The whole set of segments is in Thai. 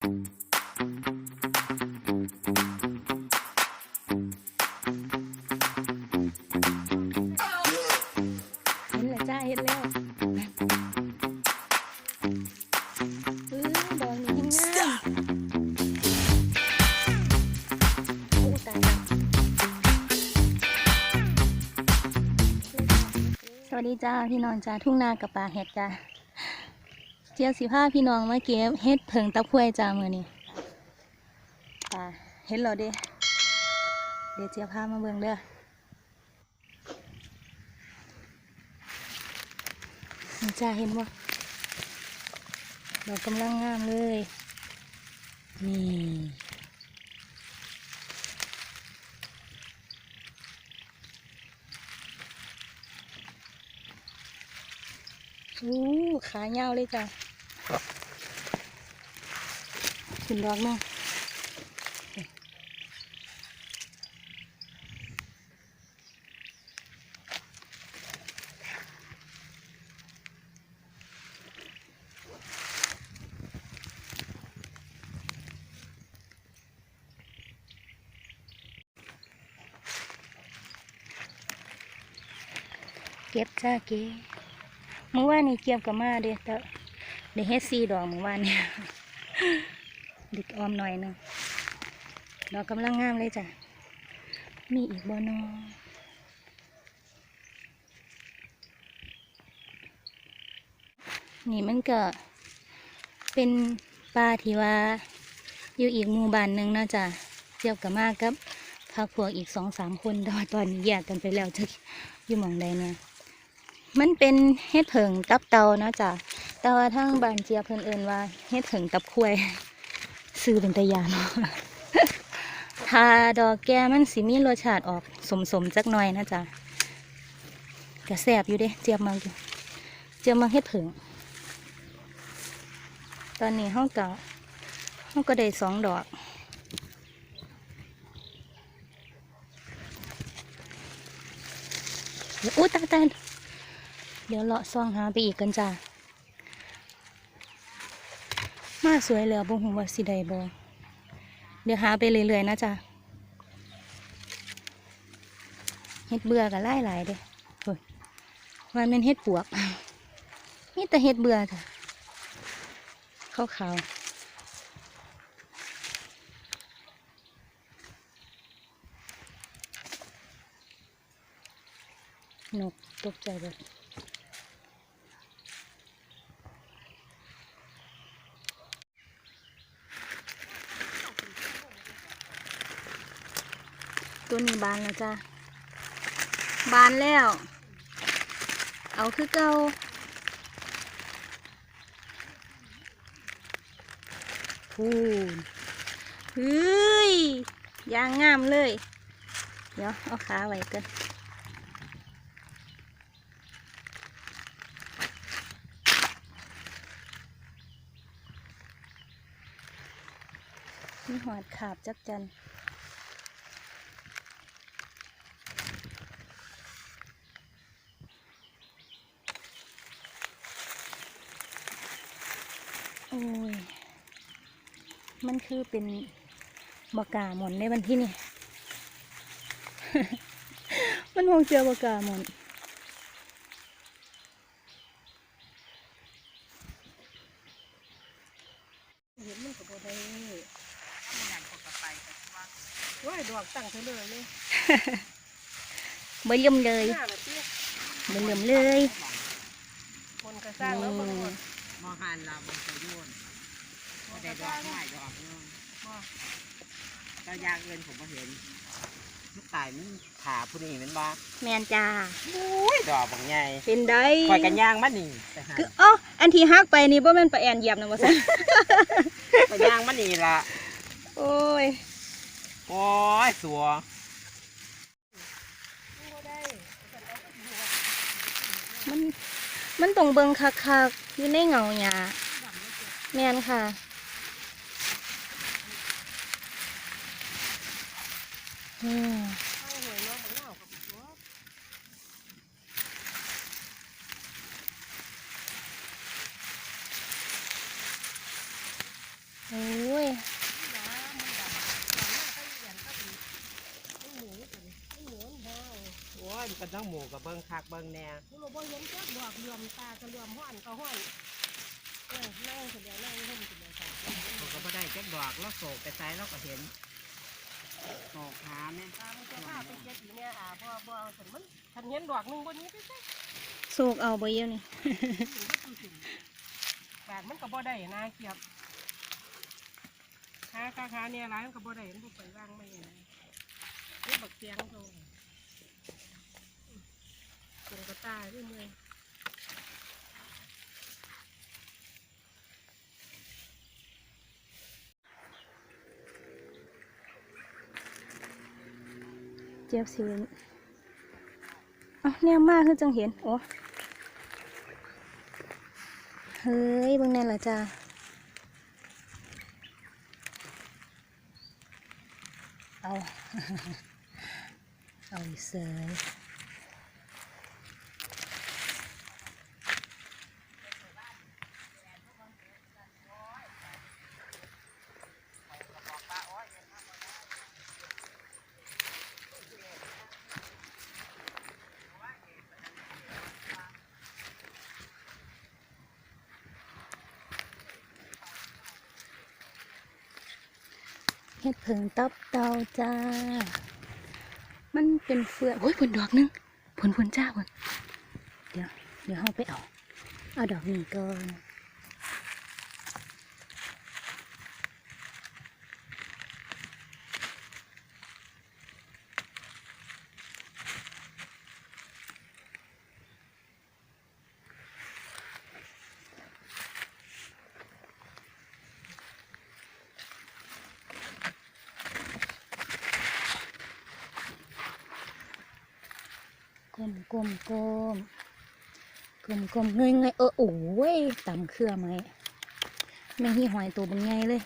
เห็นแล้วจ้าเห็นแล้วอื้อดอกนี้ยิ่งงามโอ้ตายแล้วสวัสดีจ้าพี่น้องจ้าทุ่งนากับป่าเห็ดจ้า เจียวสิผ้าพี่น้องมาเก็บเฮ็ดเพิงตะพวยจ้ามือนี้ป่าเฮ็ดเราเด้เดี๋ยวเจียวผ้ามาเบิ่งเด้อจ้าเห็นบ่เรากำลังงามเลยนี่ อู้ขายาวเลยจ้ะขึ้นดอกหนึงเก็บจ้าเก็บ เมื่อวานนี้เก็บกับมาเด้แต่เดี๋ยวเฮ็ดสี่ดอกเมื่อวานเนี่ยดิดออมหน่อยนึงดอกกำลังงามเลยจ้ะ มีอีกบ่นอนี่มันก็เป็นปลาที่ว่าอยู่อีกหมู่บ้านหนึ่งนะจ้ะเจียบกับมากับพักพวกอีกสองสามคนแต่ว่าตอนนี้แยกกันไปแล้วจะอยู่หมองใดเนี่ย มันเป็นเฮ็ดเผิงตับเตาเนาะจ้ะแต่ว่าทั้งบานเจียเพิ่นเอินว่าเฮ็ดเผิงตับควายซื้อเป็นตะยานเนาดอกแก้มันสิมีรสชาติออกสมๆจักหน่อยนะจ๊ะกระแสบอยู่เด้เจียบมังอยู่เจียบมังเฮ็ดเผิงตอนนี้ห้องก็ห้องก็ได้สองดอกอุ้ตายตาย เดี๋ยวเลาะซองหาไปอีกกันจ้ามาสวยแล้วบ่ฮู้ว่าสิได้บ่เดี๋ยวหาไปเรื่อยๆนะจ้าเฮ็ดเบื่อกับไล่หลายเด้โอ้ยว่าแมันเฮ็ดปวกนี่แต่เฮ็ดเบื่อจ้ะขาวๆนกตกใจเบิด ตัวนี้บานแล้วจ้าบานแล้ว เอาคือเก่าพูนเฮ้ยยางงามเลย เดี๋ยวเอาขาไว้กันมีหอดขาบจักจัน โอ้ย มันคือเป็นบกาหมอนในวันที่นี่ มันคงเจอบกาหมอนเห็นมันกับโบได้ว่าดอกตั้งเธอเลยเลยบ่เลี่ยมเลยหน้าแบบนี้บ่เลี่ยมเลย คนก็สร้างแล้วคนห มดมอหันเราบนตัวยุ่นบ่ได้ดอกง่ายดอกนึงเจ้ายากเงินผมมาเห็นมันตายมันขาผู้นี้แมันบ่แมนจ้าอุ้ยดอกบางใหญ่เป็นได้คอยกันย่างมันนี่ไปหาคืออ๋ออันที่ฮักไปนี่บ่แม่นปลาแอนเหยียบนะบ่ซั่นไปย่างมันนี่ล่ะโอ้ยโอ้ยสัวมัน มันต้องเบิงคักๆอยู่ในเงาหญ้าแม่นค่ะ อืมโอ้ย ก็ต้งหมู่กับเบิ้งคักเบิ้งแหน่ผู้เราบ่เห็นจักดอกเหลื่อมตากระเหลื่อมห้อนก็ห้อนเออนั่งคนเดียวนั่งห่มคนเดียวค่ะเขาก็บ่ได้จักดอกแล้วโศกไปไสเราก็เห็นโศกหาแม่ตามันจะพาไปเจ็ดอีเนี่ยอ่าบ่บ่เอาฉันมันฉันเห็นดอกหนึงบนนี้ไปใช่โศกเอาบ่เยี่ยวนี่บาดมันก็บ่ได้นะเกียบหาคาคาเนี่ยร้ายมันก็บ่ได้มันบ่ไปวางไม่นะนี่บักเตียงโต ตรงกระตาด้วยมือเจี๊ยบสิเห็นเอาแนวมากคือจังเห็น โอ้ เฮ้ยบิ่งแน่ละจ้าเอา เอาอีกเสย เฮ็ดเพิงตับเตาจ้า มันเป็นเฟือโอ้ยผลดอกหนึงผลผลจ้าผลเดี๋ยวเดี๋ยวเราไปเอา เอาดอกนี้ก่อน กลมกลมกลมกลมกลมเงยเงยเออโอ้ยต่ำเครือไหมแม่งที่หอยตัวเป็นไงเลย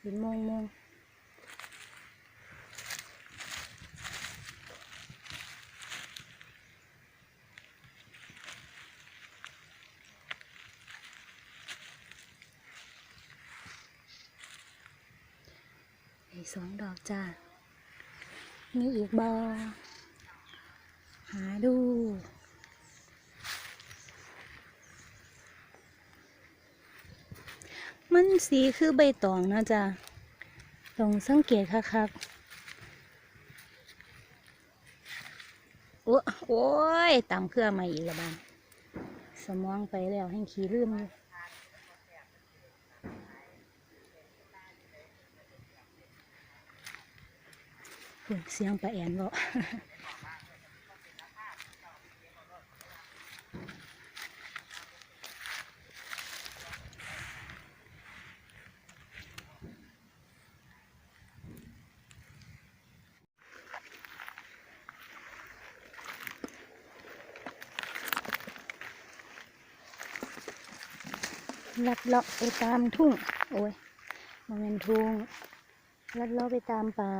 เป็นมงมงอีกสองดอกจ้ามีอีกบอ หาดู มันสีคือใบตองนะจ๊ะต้องสังเกตคักๆโอ้โอ้ยตามเครื่องมาอีกและบ้านสมองไปแล้วให้ขี้ลืมอยู่เสียงปลาแอนบอก ลัดเลาะไปตามทุ่ง โอ้ยมันเป็นทุ่งลัดเลาะไปตามป่า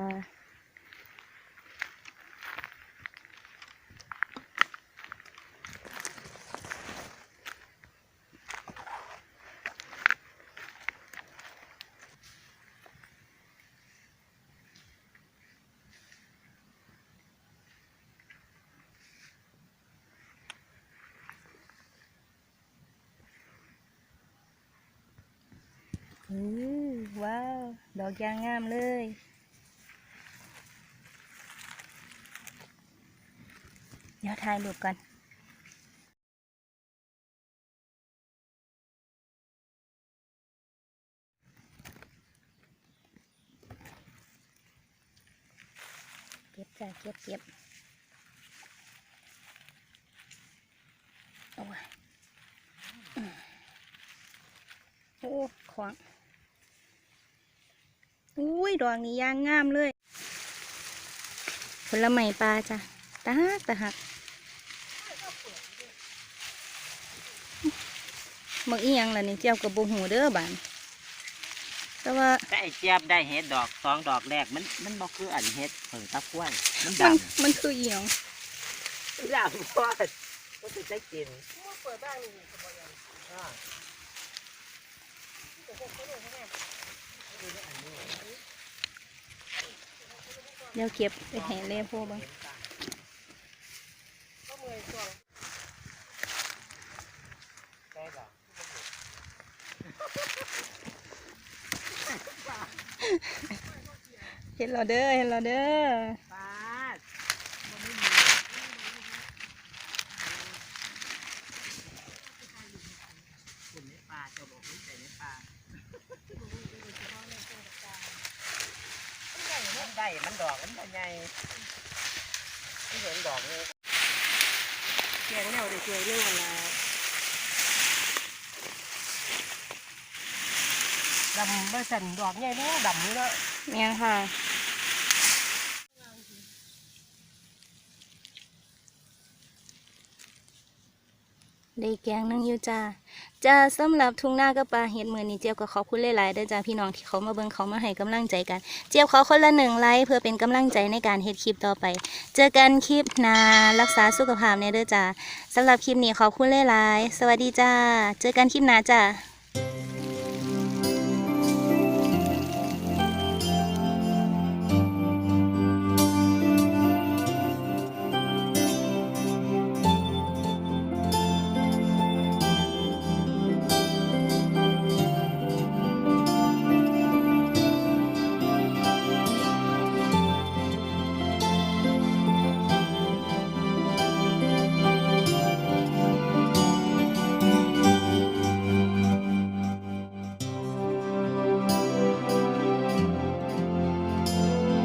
ว้าว ดอกยางงามเลยเดี๋ยวถ่ายรูปกันเก็บจ้าเก็บเก็บโอ้ยโอ้ขวาง อุ้ยดอกนี้ยางงามเลย ผลไม้ปลาจ้ะตาหักตาหักมักอีหยังล่ะนี่เจ้ากับบูหูเด้อบานแต่ว่าแต่ไอ้เจี๊ยบได้เห็ดดอกสองดอกแรกมันมันบ่คืออันเห็ดเผิงตะกล้วยมันมันดำมันคืออีหยังอยากพอดก็จะได้กินมันเปิดบ้างนี่ เดี๋ยวเก็บไปแห่เล่พวกบ้างเห็นเราเด้อเห็นเราเด้อ แกงแนวได้ช่วยเรื่องอะไรดำบ่สั่นดอกใหญ่นี่ดำนี่เนาะ เนี่ยค่ะ ได้แกงนึงอยู่จ้าจ้าสำหรับทุ่งนากับปลาเห็ดมือนี่เจี๊ยบก็ขอบคุณหลายๆเด้อจ้าพี่น้องที่เขามาเบิ่งเขามาให้กำลังใจกัน เจี๊ยบขอคนละหนึ่งไลค์เพื่อเป็นกำลังใจในการเฮ็ดคลิปต่อไป เจอกันคลิปหน้ารักษาสุขภาพในเด้อจ้าสำหรับคลิปนี้ขอบคุณหลายๆสวัสดีจ้า เจอกันคลิปหน้าจ้า